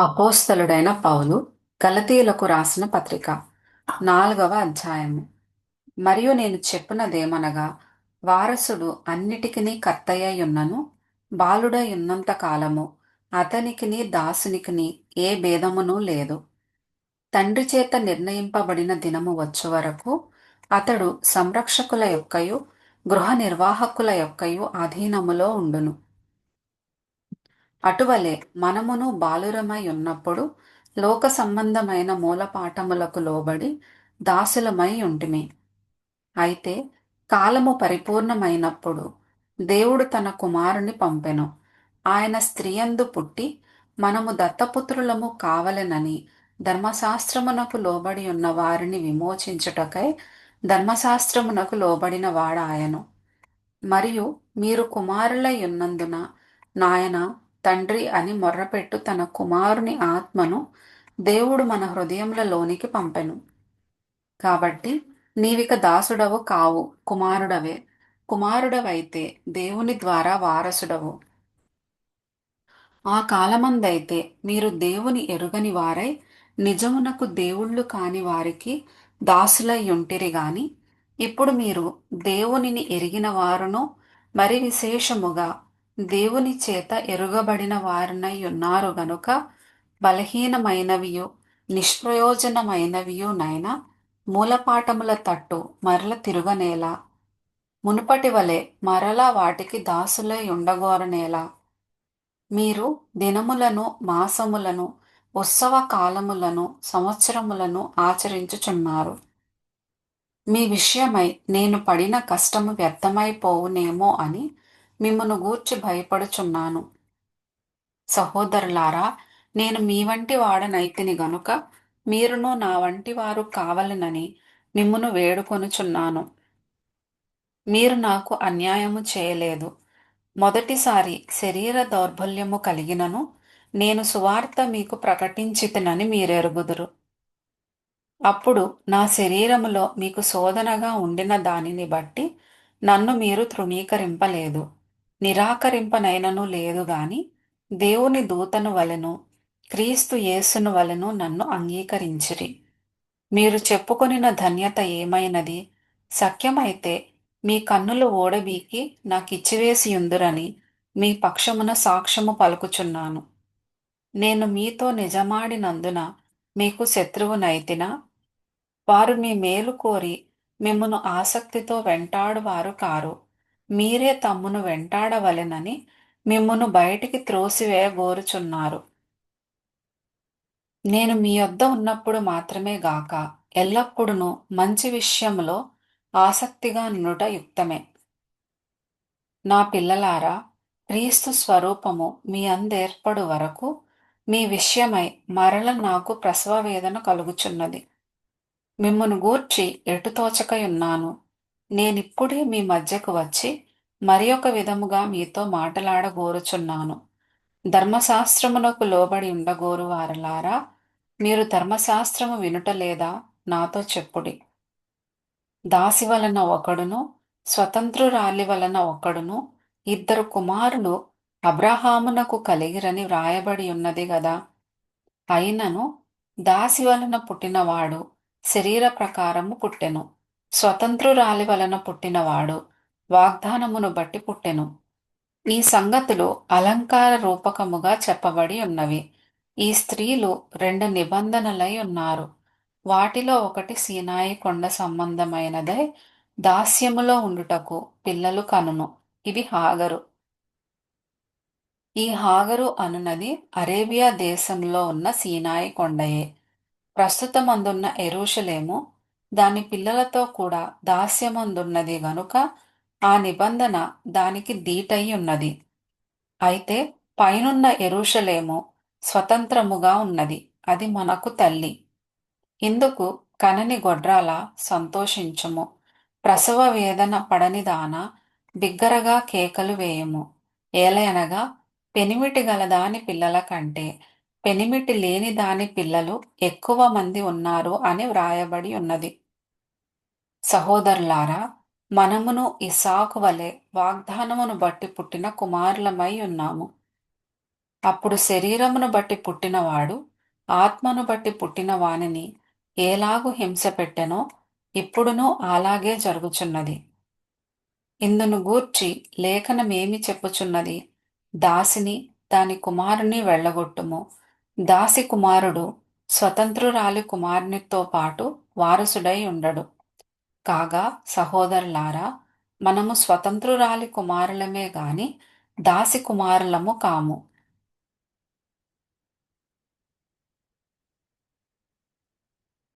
అపోస్తలుడైన పౌలు గలతీయులకు రాసిన పత్రిక నాలుగవ అధ్యాయము. మరియు నేను చెప్పినదేమనగా వారసుడు అన్నిటికిని కర్తయ్యున్నను బాలుడై ఉన్నంత కాలము అతనికిని దాసునికిని ఏ భేదమును లేదు. తండ్రి చేత నిర్ణయింపబడిన దినము వచ్చే వరకు అతడు సంరక్షకుల యొక్కయు గృహ నిర్వాహకుల యొక్కయు అధీనములో ఉండును. అటువలే మనమును బాలురమై ఉన్నప్పుడు లోక సంబంధమైన మూలపాఠములకు లోబడి దాసులమై ఉంటిమి. అయితే కాలము పరిపూర్ణమైనప్పుడు దేవుడు తన కుమారుని పంపెను. ఆయన స్త్రీయందు పుట్టి మనము దత్తపుత్రులము కావలెనని ధర్మశాస్త్రమునకు లోబడి ఉన్న వారిని విమోచించుటకై ధర్మశాస్త్రమునకు లోబడిన వాడాయను. మరియు మీరు కుమారులై ఉన్నందున నాయన తండ్రి అని మొర్రపెట్టు తన కుమారుని ఆత్మను దేవుడు మన హృదయములలోనికి పంపెను. కాబట్టి నీవిక దాసుడవు కావు కుమారుడవే. కుమారుడవైతే దేవుని ద్వారా వారసుడవు. ఆ కాలమందైతే మీరు దేవుని ఎరుగని వారై నిజమునకు దేవుళ్ళు కాని వారికి దాసులై ఉంటిరి గాని ఇప్పుడు మీరు దేవునిని ఎరిగిన వారును మరి విశేషముగా దేవుని చేత ఎరుగబడిన వారినై ఉన్నారు గనుక బలహీనమైనవియు నిష్ప్రయోజనమైనవియు నైనా మూలపాఠముల తట్టు మరల తిరుగనేలా. మునుపటి వలె మరలా వాటికి దాసులై ఉండగోరనేలా. మీరు దినములను మాసములను ఉత్సవ కాలములను సంవత్సరములను ఆచరించుచున్నారు. మీ విషయమై నేను పడిన కష్టము వ్యర్థమైపోవునేమో అని మిమ్మను గూర్చి భయపడుచున్నాను. సహోదరులారా నేను మీ వంటి వాడనైతిని గనుక మీరును నా వంటి వారు కావలనని మిమ్మును వేడుకొనుచున్నాను. మీరు నాకు అన్యాయము చేయలేదు. మొదటిసారి శరీర దౌర్బల్యము కలిగినను నేను సువార్త మీకు ప్రకటించితనని మీరెరుగుదురు. అప్పుడు నా శరీరములో మీకు శోధనగా ఉండిన దానిని బట్టి నన్ను మీరు తృణీకరింపలేదు. నిరాకరింపనైనను లేదు గాని దేవుని దూతను వలెను క్రీస్తు యేసును వలెను నన్ను అంగీకరించిరి. మీరు చెప్పుకొనిన ధన్యత ఏమైనది? సఖ్యమైతే మీ కన్నులు ఓడబీకి నాకిచ్చివేసియుందురని మీ పక్షమున సాక్ష్యము పలుకుచున్నాను. నేను మీతో నిజమాడినందున మీకు శత్రువునైతినా వారు మీ మేలు కోరి మిమ్మను ఆసక్తితో వెంటాడువారు కారు. మీరే తమ్మును వెంటాడవలెనని మిమ్మును బయటికి త్రోసివేయగోరుచున్నారు నేను మీ యొద్ద ఉన్నప్పుడు మాత్రమే గాక ఎల్లప్పుడూ మంచి విషయంలో ఆసక్తిగా నుట యుక్తమే. నా పిల్లలారా క్రీస్తు స్వరూపము మీ అందేర్పడు వరకు మీ విషయమై మరల నాకు ప్రసవ వేదన కలుగుచున్నది. మిమ్మను గూర్చి ఎటుతోచకయున్నాను నేనిప్పుడే మీ మధ్యకు వచ్చి మరి ఒక విధముగా మీతో మాటలాడగోరుచున్నాను. ధర్మశాస్త్రమునకు లోబడి ఉండగోరు వారలారా మీరు ధర్మశాస్త్రము వినుటలేదా నాతో చెప్పుడి. దాసి వలన ఒకడును స్వతంత్రురాలి వలన ఒకడును ఇద్దరు కుమారులు అబ్రహామునకు కలిగిరని వ్రాయబడి ఉన్నది గదా. అయినను దాసి వలన పుట్టినవాడు శరీర ప్రకారము పుట్టెను. స్వతంత్రురాలి వలన పుట్టినవాడు వాగ్దానమును బట్టి పుట్టెను. ఈ సంగతులు అలంకార రూపకముగా చెప్పబడి ఉన్నవి. ఈ స్త్రీలు రెండు నిబంధనలై ఉన్నారు. వాటిలో ఒకటి సీనాయి కొండ సంబంధమైనదై దాస్యములో ఉండుటకు పిల్లలు కనును. ఇది హాగరు. ఈ హాగరు అనునది అరేబియా దేశంలో ఉన్న సీనాయి కొండయే. ప్రస్తుతమందున్న ఎరుషలేము దాని పిల్లలతో కూడా దాస్యమందున్నది గనుక ఆ నిబంధన దానికి దీటై ఉన్నది అయితే పైనున్న ఎరుషలేము స్వతంత్రముగా ఉన్నది. అది మనకు తల్లి. ఇందుకు కనని గొడ్రాల సంతోషించుము. ప్రసవ వేదన పడనిదాన బిగ్గరగా కేకలు వేయము. ఏలయనగా పెనిమిటి గల దాని పిల్లల కంటే పెనిమిటి లేని దాని పిల్లలు ఎక్కువ మంది ఉన్నారు అని వ్రాయబడి ఉన్నది. సహోదరులారా మనమును ఇసాకు వలె వాగ్దానమును బట్టి పుట్టిన కుమారులమై ఉన్నాము. అప్పుడు శరీరమును బట్టి పుట్టినవాడు ఆత్మను బట్టి పుట్టిన వానిని ఏలాగు హింస పెట్టెనో ఇప్పుడునూ అలాగే జరుగుచున్నది. ఇందును గూర్చి లేఖనమేమి చెప్పుచున్నది? దాసిని దాని కుమారుని వెళ్ళగొట్టుము. దాసి కుమారుడు స్వతంత్రురాలి కుమారునితో పాటు వారసుడై ఉండడు. కాగా సహోదరులారా మనము స్వతంత్రురాలి కుమారులమే గాని దాసి కుమారులము కాము.